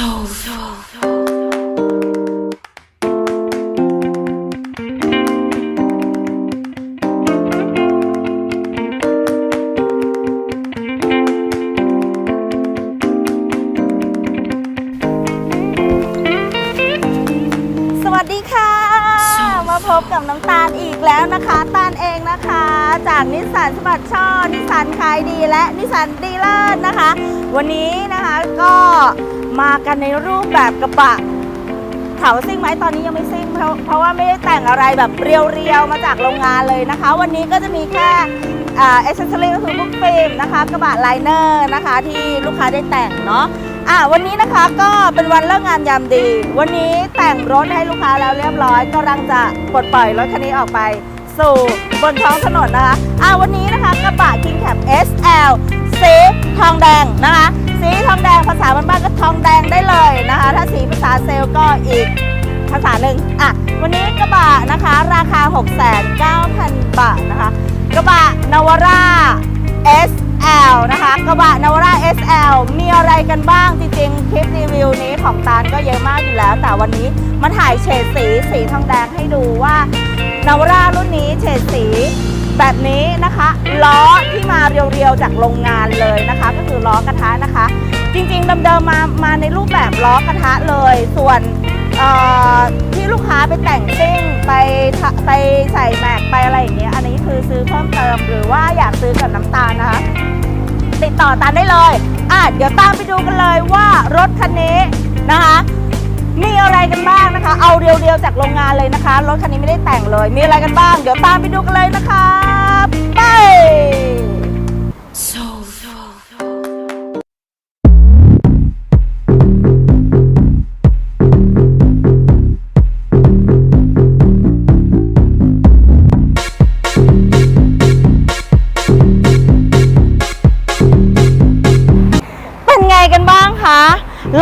Soul. Soul. สวัสดีค่ะ มาพบกับน้ำตาลอีกแล้วนะคะ ตาลเองนะคะ จากนิสสันสมัติช่อ นิสสันขายดีและนิสสันดีเลิศนะคะ วันนี้นะคะก็ มากันในรูปแบบกระบะถามว่าซิ่งไหมตอนนี้ยังไม่ซิ่งเพราะเพราะว่าไม่ได้แต่งอะไรแบบเรียวๆมาจากโรงงานเลยนะคะ วันนี้ก็จะมีแค่เอเซสซอรี่ก็คือพวกฟิล์มนะคะกระบะไลเนอร์นะคะที่ลูกค้าได้แต่งเนาะอะวันนี้นะคะก็เป็นวันเลิกงานยามดี วันนี้แต่งรถให้ลูกค้าแล้วเรียบร้อยกำลังจะปลดปล่อยรถคันนี้ออกไปสู่บนท้องถนนนะคะอะวันนี้นะคะกระบะ King Cab SL สีทองแดงนะคะ บ้านๆก็ทองแดงได้เลยนะคะ ถ้าสีภาษาเซลก็อีกภาษาหนึ่งอะวันนี้กระบะนะคะ ราคา 6,900 บาทนะคะ กระบะนาวาร่า SL นะคะ กระบะนาวาร่า SL มีอะไรกันบ้างจริงๆ คลิปรีวิวนี้ของตาลก็เยอะมากอยู่แล้ว แต่วันนี้มาถ่ายเฉดสีสีทองแดงให้ดูว่านาวาร่ารุ่นนี้เฉดสีแบบนี้นะคะ ล้อที่มาเรียวๆ จากโรงงานเลยนะคะ ก็คือล้อกระทะนะคะ จริงๆเดิมๆมามาในรูปแบบล้อกระทะเลย ส่วนที่ลูกค้าไปแต่งซิ่งไปไปใส่แม็กไปอะไรอย่างเงี้ยอันนี้คือซื้อเพิ่มเติมหรือว่าอยากซื้อกับน้ำตาลนะคะ ติดต่อตามได้เลยอะเดี๋ยวตามไปดูกันเลยว่ารถคันนี้นะคะมีอะไรกันบ้างนะคะ เอาเรียวๆจากโรงงานเลยนะคะ รถคันนี้ไม่ได้แต่งเลย มีอะไรกันบ้าง เดี๋ยวตามไปดูกันเลยนะคะ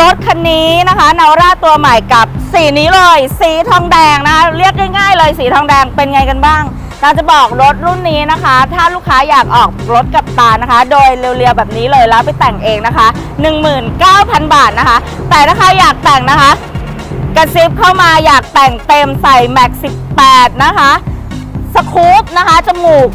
รถคันนี้นะคะนาราตัวใหม่กับสีนี้เลย สีทองแดงนะคะเรียกง่ายๆเลยสีทองแดงเป็นไงกันบ้างเราจะบอกรถรุ่นนี้นะคะ ถ้าลูกค้าอยากออกรถกับตานะคะ โดยเรียวๆแบบนี้เลยแล้วไปแต่งเองนะคะ 19,000 บาทนะคะ แต่ถ้าใครอยากแต่งนะคะ กระซิบเข้ามาอยากแต่งเต็มใส่แม็ก18 นะคะสคูปนะคะจมูก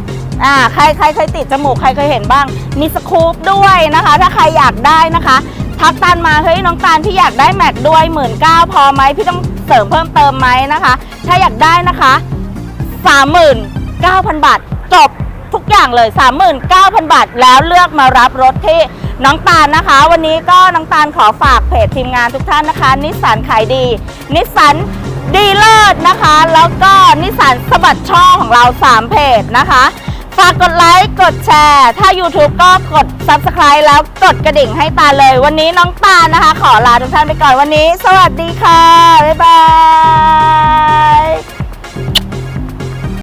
อ่าใครใครเคยติดจมูกใครเคยเห็นบ้าง มีสคูปด้วยนะคะ ถ้าใครอยากได้นะคะ ทักตานมาเฮ้ยน้องตาลพี่อยากได้แม็กด้วยหมื่นเก้าพอไหมพี่ต้องเสริมเพิ่มเติมไหมนะคะ ถ้าอยากได้นะคะ39,000บาทจบทุกอย่างเลย 39,000 บาท แล้วเลือกมารับรถที่น้องตาลนะคะ วันนี้ก็น้องตาลขอฝากเพจทีมงานทุกท่านนะคะ นิสสันขายดี นิสสันดีเลิศนะคะ แล้วก็นิสสันสะบัดช่อของเรา 3 เพจนะคะ ฝากกดไลค์ กดแชร์ ถ้า YouTube ก็กด Subscribe แล้วกดกระดิ่งให้ตาเลย วันนี้น้องตานะคะ ขอลาทุกท่านไปก่อนวันนี้ สวัสดีค่ะ บ๊ายบาย